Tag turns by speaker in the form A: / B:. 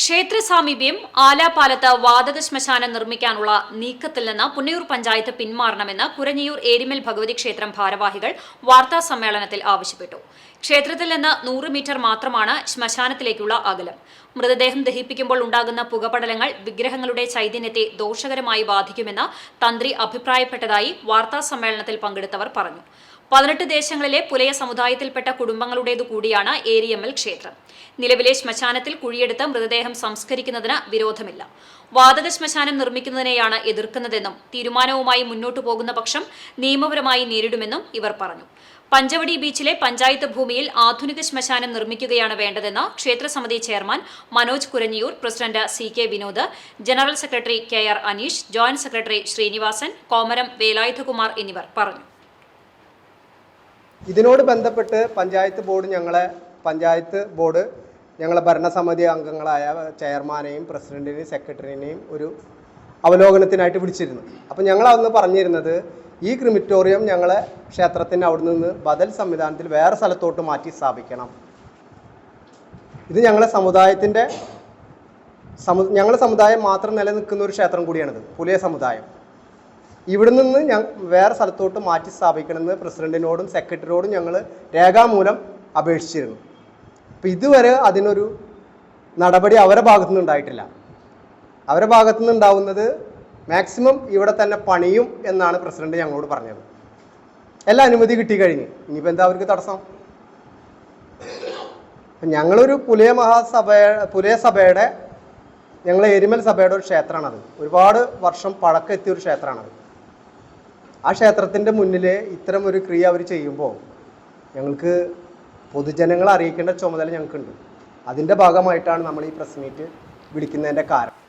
A: ക്ഷേത്ര സാമീപ്യം ആലാപാലത്ത് വാതക ശ്മശാനം നിർമ്മിക്കാനുള്ള നീക്കത്തിൽ നിന്ന് പുന്നയൂർ പഞ്ചായത്ത് പിന്മാറണമെന്ന് കുരഞ്ഞിയൂർ ഏരിമൽ ഭഗവതി ക്ഷേത്രം ഭാരവാഹികൾ വാർത്താ സമ്മേളനത്തിൽ ആവശ്യപ്പെട്ടു. ക്ഷേത്രത്തിൽ നിന്ന് നൂറ് മീറ്റർ മാത്രമാണ് ശ്മശാനത്തിലേക്കുള്ള അകലം. മൃതദേഹം ദഹിപ്പിക്കുമ്പോൾ ഉണ്ടാകുന്ന പുകപടലങ്ങൾ വിഗ്രഹങ്ങളുടെ ചൈതന്യത്തെ ദോഷകരമായി ബാധിക്കുമെന്ന് തന്ത്രി അഭിപ്രായപ്പെട്ടതായി വാർത്താ സമ്മേളനത്തിൽ പങ്കെടുത്തവർ പറഞ്ഞു. പതിനെട്ട് ദേശങ്ങളിലെ പുലയ സമുദായത്തിൽപ്പെട്ട കുടുംബങ്ങളുടേതു കൂടിയാണ് ഏരിയമ്മൽ ക്ഷേത്രം. നിലവിലെ ശ്മശാനത്തിൽ കുഴിയെടുത്ത് മൃതദേഹം സംസ്കരിക്കുന്നതിന് വിരോധമില്ല. വാതക ശ്മശാനം നിർമ്മിക്കുന്നതിനെയാണ് എതിർക്കുന്നതെന്നും തീരുമാനവുമായി മുന്നോട്ടു പോകുന്ന പക്ഷം നിയമപരമായി നേരിടുമെന്നും ഇവർ പറഞ്ഞു. പഞ്ചവടി ബീച്ചിലെ പഞ്ചായത്ത് ഭൂമിയിൽ ആധുനിക ശ്മശാനം നിർമ്മിക്കുകയാണ് വേണ്ടതെന്ന് ക്ഷേത്രസമിതി chairman Manoj Kuranjiyoor president C K Vinod general secretary K R Aneesh joint secretary Srinivasan കോമരം Velayudhakumar എന്നിവർ പറഞ്ഞു.
B: ഇതിനോട് ബന്ധപ്പെട്ട് പഞ്ചായത്ത് ബോർഡ് ഞങ്ങളെ പഞ്ചായത്ത് ബോർഡ് ഞങ്ങളെ ഭരണസമിതി അംഗങ്ങളായ ചെയർമാനെയും പ്രസിഡന്റിനെയും സെക്രട്ടറിനെയും ഒരു അവലോകനത്തിനായിട്ട് വിളിച്ചിരുന്നു. അപ്പോൾ ഞങ്ങൾ അന്ന് പറഞ്ഞിരുന്നത് ഈ ക്രിമിറ്റോറിയം ഞങ്ങളെ ക്ഷേത്രത്തിന് അവിടെ നിന്ന് ബദൽ സംവിധാനത്തിൽ വേറെ സ്ഥലത്തോട്ട് മാറ്റി സ്ഥാപിക്കണം. ഇത് ഞങ്ങളെ സമുദായത്തിന്റെ സമു ഞങ്ങളുടെ സമുദായം മാത്രം നിലനിൽക്കുന്ന ഒരു ക്ഷേത്രം കൂടിയാണിത് പുലിയ സമുദായം. ഇവിടെ നിന്ന് ഞാൻ വേറെ സ്ഥലത്തോട്ട് മാറ്റി സ്ഥാപിക്കണമെന്ന് പ്രസിഡന്റിനോടും സെക്രട്ടറിയോടും ഞങ്ങൾ രേഖാമൂലം അപേക്ഷിച്ചിരുന്നു. അപ്പം ഇതുവരെ അതിനൊരു നടപടി അവരുടെ ഭാഗത്തുനിന്ന് ഉണ്ടായിട്ടില്ല. അവരുടെ ഭാഗത്തുനിന്ന് ഉണ്ടാവുന്നത് മാക്സിമം ഇവിടെ തന്നെ പണിയും എന്നാണ് പ്രസിഡന്റ് ഞങ്ങളോട് പറഞ്ഞത്. എല്ലാ അനുമതി കിട്ടി കിട്ടിക്കഴിഞ്ഞ് ഇനിയിപ്പോൾ എന്താ അവർക്ക് തടസ്സം? ഞങ്ങളൊരു പുലിയ മഹാസഭ പുലിയ സഭയുടെ ഞങ്ങളെ എരിമൽ സഭയുടെ ഒരു ക്ഷേത്രമാണത്. ഒരുപാട് വർഷം പഴക്കെത്തിയ ഒരു ക്ഷേത്രമാണത്. ആ ക്ഷേത്രത്തിന്റെ മുന്നിൽ ഇത്തരം ഒരു ക്രിയ അവർ ചെയ്യുമ്പോൾ ഞങ്ങൾക്ക് പൊതുജനങ്ങളെ അറിയിക്കേണ്ട ചുമതല ഞങ്ങൾക്കുണ്ട്. അതിന്റെ ഭാഗമായിട്ടാണ് നമ്മൾ ഈ പ്രസ് മീറ്റ് വിളിക്കുന്നതിന്റെ കാരണം.